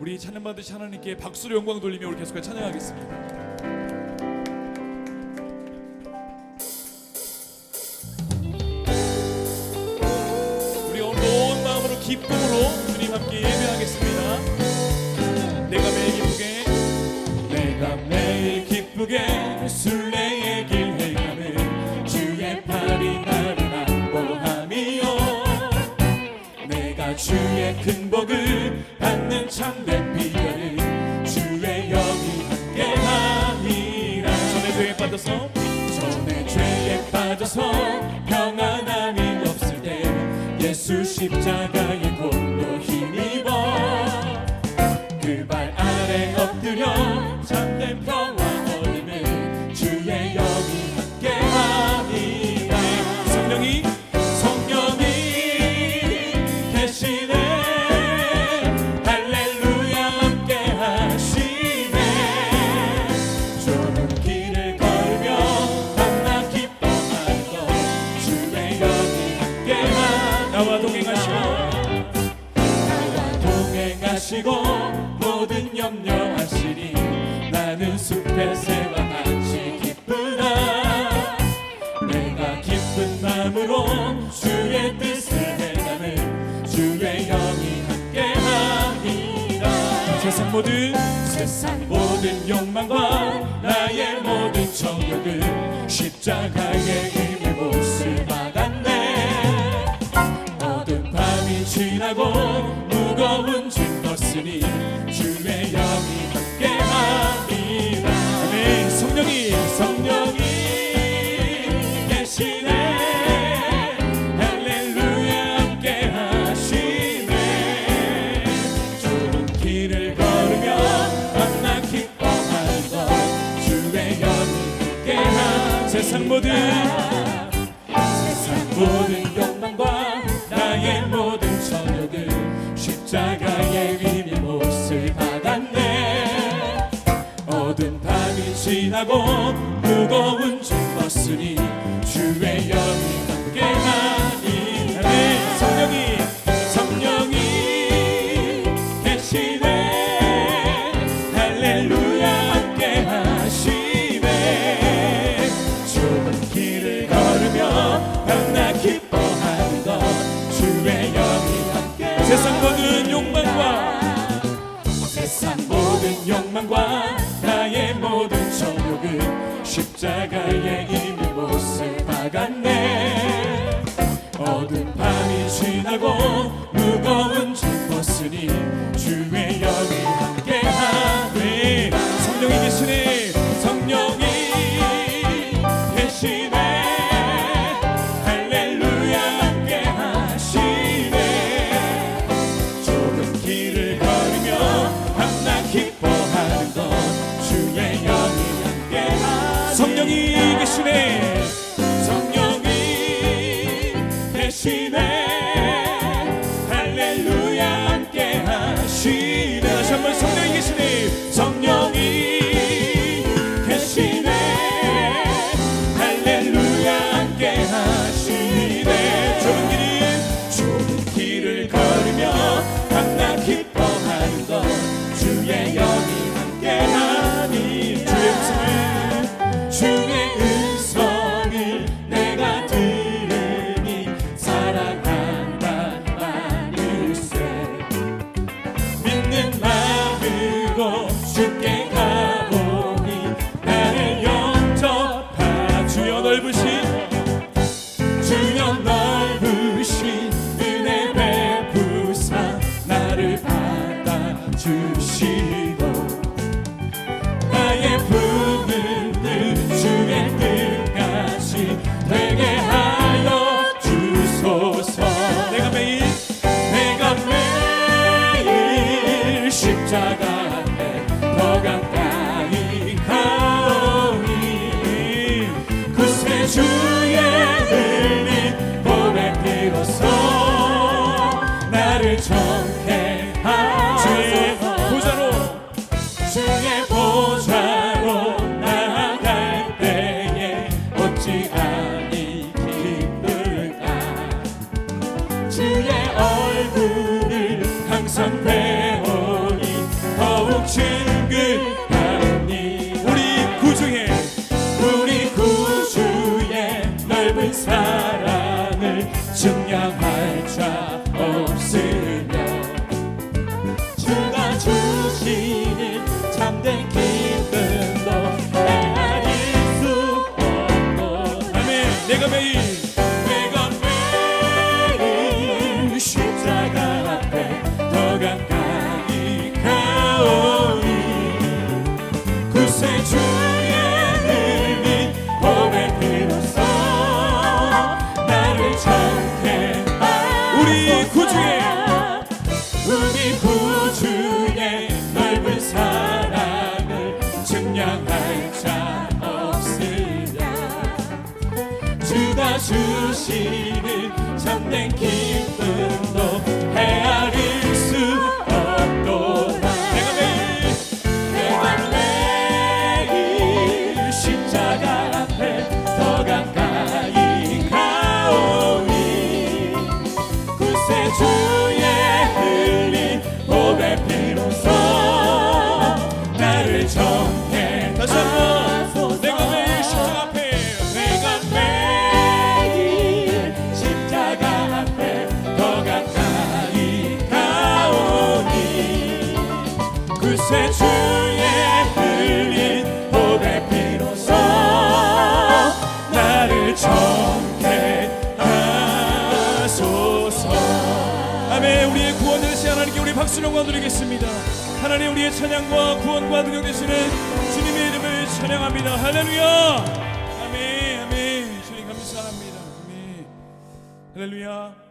우리 찬양 받으신 하나님께 박수로 영광 돌리며 우리 계속해서 찬양하겠습니다. 우리 온 마음으로 기쁨으로 주의 큰 복을 받는 참된 비결 주의 영이 함께함이라. 전에 죄에 빠져서? 전에 죄에 빠져서 평안함이 없을 때 예수 십자가의 골로 힘입어 그 발 아래 엎드려 참된 평 자격을 십자가의 힘을 못을 받았네. 어둠 밤이 지나고 무거운 짐 떴으니 세상 모든 세상 모든 욕망과 나의 모든 저녁을 십자가의 위에 못을 받았네. 어두운 밤이 지나고 무거운 죄 세상 모든 욕망과 세상 모든 욕망과 나의 모든 정욕은 십자가의 이미 못을 박았네. 어두운 밤이 지나고 무거운 짐 벗으니 주의 자가 날차 없으네 주시는 참된 기쁨 구세 주의 흘린 보배 피로써 나를 정해 하소서. 드리겠습니다. 하나님 우리의 찬양과 구원과 능력 되시는 주님의 이름을 찬양합니다. 할렐루야. 아멘 아멘. 주님 감사합니다. 아멘. 할렐루야